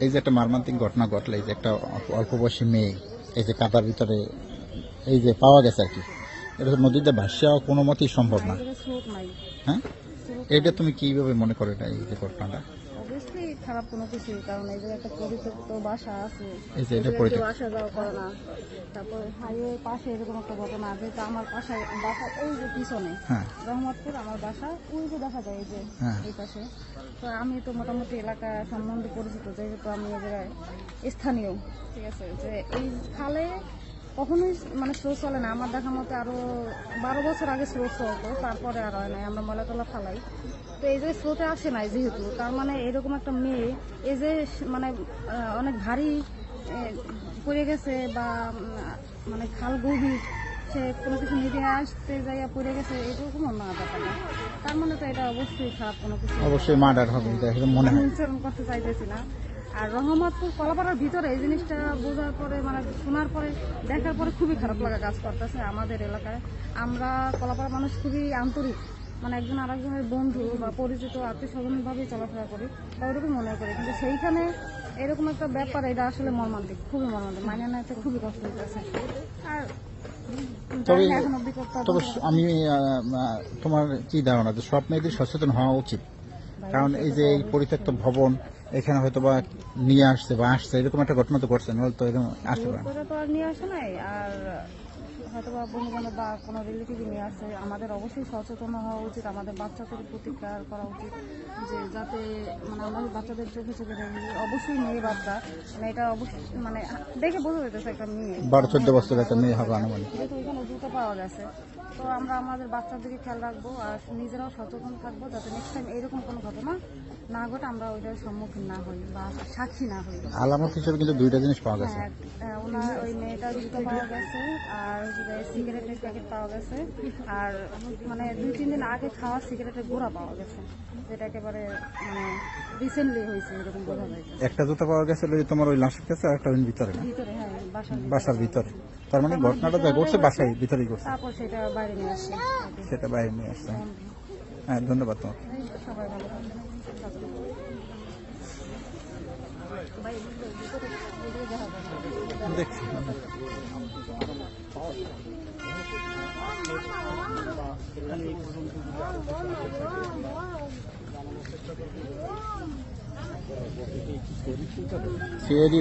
এই যে একটা মারমান্তিক ঘটনা ঘটলে এই যে একটা অল্প- বয়সী মেয়ে এই যে কাদার ভিতরে এই যে পাওয়া গেছে আর কি এটা নদীতে ভাসিয়া কোনো মতেই সম্ভব না। হ্যাঁ? এটা তুমি কীভাবে মনে করো এটা এই যে ঘটনাটা? অবশ্যই খারাপ কোনো কিছু কারণ এই জায়গায় একটা পরিত্যক্ত বাসা আছে কেউ আসা যাওয়া করে না। তারপর হাইওয়ে পাশে এরকম একটা ঘটনা যেহেতু আমার পাশে বাসা ওই যে পিছনে হ্যাঁ। রহমতপুর আমার বাসা ওই যে দেখা যায় এই যে হ্যাঁ। এই পাশে। তো আমি তো মোটামুটি এলাকা সম্বন্ধে পরিচিত যেহেতু আমি এই জায়গায় স্থানীয় ঠিক আছে? যে এই খালে কখনোই মানে স্রোত চলে না। আমার দেখা মতে আরও বারো বছর আগে স্রোত চলতো তারপরে আর হয় নাই আমরা ময়লা টলা ফালাই। তো এই যে স্রোতে আসে নাই যেহেতু তার মানে এরকম একটা মেয়ে এই যে মানে অনেক ভারী পড়ে গেছে বা মানে খাল গভীর সে কোনো কিছু নিতে আসতে যাইয়া পড়ে গেছে এরকম না ব্যাপার না তার মানে তো এটা অবশ্যই খারাপ কোনো কিছু। অবশ্যই মার্ডার হবে মনে হয়। করতে চাইতেছি না। আর রহমতপুর কলাপাড়ার ভিতরে এই জিনিসটা বোঝার পরে মানে শোনার পরে দেখার পরে খুবই খারাপ লাগা কাজ করতেছে আমাদের এলাকায়। আমরা কলাপাড়ার মানুষ খুবই আন্তরিক। মানে একজন আরেকজনের বন্ধু বা পরিচিত আত্মীয় স্বজনভাবেই চলাফেরা করি বা ওরকম মনে করি। কিন্তু সেইখানে এরকম একটা ব্যাপার এটা আসলে মর্মান্তিক খুবই মর্মান্তিক। মানে নিতে খুবই কষ্ট হইতেছে। আর তবে- তবে আমি তোমার কি ধারণা? যে সব মেয়েদের সচেতন হওয়া উচিত। কারণ এই যে এই পরিত্যক্ত ভবন এখানে হয়তো বা নিয়ে আসছে বা আসছে, এরকম একটা ঘটনা তো ঘটছে, নাহলে তো এরকম আসতে পারে না। নিয়ে আসে নাই, আর হয়তো বা বন্ধু বান্ধব বা কোনো রিলেটিভ নিয়ে আসে আমাদের অবশ্যই সচেতন হওয়া উচিত আমাদের বাচ্চাদের প্রতি কেয়ার করা উচিত যে যাতে মানে আমরা বাচ্চাদের চোখে চোখে দেখি অবশ্যই মেয়ে বাচ্চা মানে এটা অবশ্যই মানে দেখে বোঝা যেতেছে একটা মেয়ে। বারো চোদ্দ বছর একটা মেয়ে হবে আনুমানিক। যেহেতু এখানে জুতো পাওয়া গেছে তো আমরা আমাদের বাচ্চাদেরকে খেয়াল রাখব আর নিজেরাও সচেতন থাকব যাতে নেক্সট টাইম এরকম কোনো ঘটনা না ঘটে আমরা ওইটার সম্মুখীন না হই বা সাক্ষী না হই। আলামত হিসেবে কিন্তু দুইটা জিনিস পাওয়া গেছে। হ্যাঁ, ওনার ওই মেয়েটার জুতো পাওয়া গেছে আর সিগারেটের প্যাকেট পাওয়া গেছে। আর মানে দুই তিন দিন আগে খাওয়া সিগারেটের গোড়া পাওয়া গেছে যেটা একেবারে মানে রিসেন্টলি হয়েছে এরকম বোঝা যাইছে একটা জুতো পাওয়া গেছে ওই তোমার ওই লাশের কাছে আর একটা ভিতরে ভিতরে হ্যাঁ বাসার ভিতরে। তার মানে ঘটনাটা যা ঘটছে বাসায় ভিতরেই ঘটছে। তারপর সেটা বাইরে নিয়ে আসছে। সেটা বাইরে নিয়ে আসছে। হ্যাঁ ধন্যবাদ তোমার সবাই ভালো ভিতরে ভিতরে দেখা যাবে না। দেখছি সিআইডি